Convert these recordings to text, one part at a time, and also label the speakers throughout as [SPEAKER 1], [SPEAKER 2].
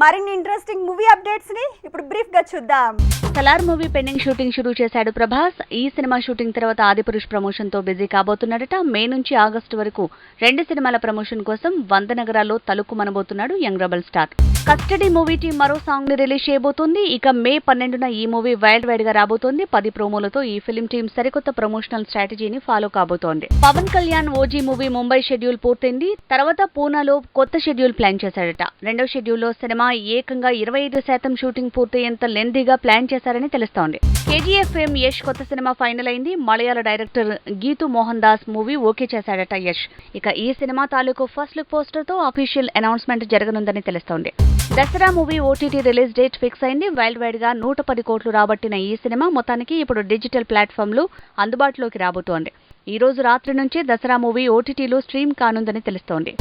[SPEAKER 1] మరిన్ని interesting movie అప్డేట్స్ని ఇప్పుడు బ్రీఫ్గా చూద్దాం.
[SPEAKER 2] సలార్ మూవీ పెండింగ్ షూటింగ్ షురూ చేశాడు ప్రభాస్. ఈ సినిమా షూటింగ్ తర్వాత ఆదిపురుష్ ప్రమోషన్తో బిజీ కాబోతున్నాడట. మే నుంచి ఆగస్టు వరకు రెండు సినిమాల ప్రమోషన్ కోసం వంద నగరాల్లో తలుక్కుమనబోతున్నాడు young rebel star. Custody movie team మరో సాంగ్ని రిలీజ్ చేయబోతోంది. ఇక మే పన్నెండున ఈ మూవీ వైల్డ్ వైడ్గా రాబోతోంది. పది ప్రోమోలతో ఈ ఫిలిం టీం సరికొత్త ప్రమోషనల్ స్ట్రాటజీని ఫాలో కాబోతోంది. Pawan Kalyan OG movie Mumbai schedule పూర్తయింది. తర్వాత పూనాలో కొత్త షెడ్యూల్ ప్లాన్ చేశాడట. రెండో షెడ్యూల్లో సినిమా ఏకంగా ఇరవై ఐదు శాతం షూటింగ్ పూర్తయ్యేంత లెందీగా ప్లాన్ చేశారని తెలుస్తోంది. కేజీఎఫ్ ఎం యష్ కొత్త సినిమా ఫైనల్ అయింది. మలయాళ director Geetu Mohan Das movie okay చేశాడట యష్. ఇక ఈ సినిమా తాలూకు ఫస్ట్ లుక్ పోస్టర్తో అఫీషియల్ అనౌన్స్మెంట్ జరగనుందని తెలుస్తోంది. Dasara movie OTT release date fix అయింది. వైల్డ్ వైడ్గా నూట పది కోట్లు రాబట్టిన ఈ సినిమా మొత్తానికి ఇప్పుడు డిజిటల్ ప్లాట్ఫామ్లు అందుబాటులోకి రాబోతోంది. ఈ రోజు రాత్రి నుంచి దసరా మూవీ ఓటీటీలో స్ట్రీమ్ కానుందని తెలుస్తోంది.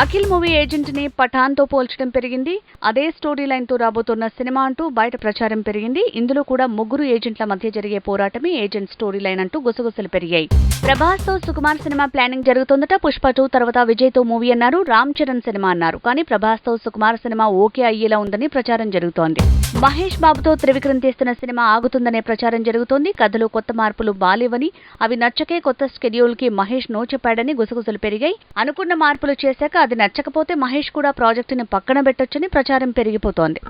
[SPEAKER 2] అఖిల్ మూవీ ఏజెంట్ని పఠాన్తో పోల్చడం పెరిగింది. అదే స్టోరీ లైన్తో రాబోతున్న సినిమా అంటూ బయట ప్రచారం పెరిగింది. ఇందులో కూడా ముగ్గురు ఏజెంట్ల మధ్య జరిగే పోరాటమే ఏజెంట్ స్టోరీ లైన్ అంటూ గుసగుసలు పెరిగాయి. ప్రభాస్తో సుకుమార్ సినిమా ప్లానింగ్ జరుగుతుందట. పుష్ప టూ తర్వాత విజయ్తో మూవీ అన్నారు. రామ్ చరణ్ సినిమా అన్నారు. కానీ ప్రభాస్తో సుకుమార్ సినిమా ఓకే అయ్యేలా ఉందని ప్రచారం జరుగుతోంది. మహేష్ బాబుతో త్రివిక్రమ్ తీస్తున్న సినిమా ఆగుతుందనే ప్రచారం జరుగుతోంది. కథలో కొత్త మార్పులు బాలేవని అవి నచ్చకే కొత్త స్కెడ్యూల్కి మహేష్ నో చెప్పాడని గుసగుసలు పెరిగాయి. అనుకున్న మార్పులు చేశాక అది నచ్చకపోతే మహేష్ కూడా ప్రాజెక్టుని పక్కన పెట్టొచ్చని ప్రచారం పెరిగిపోతోంది.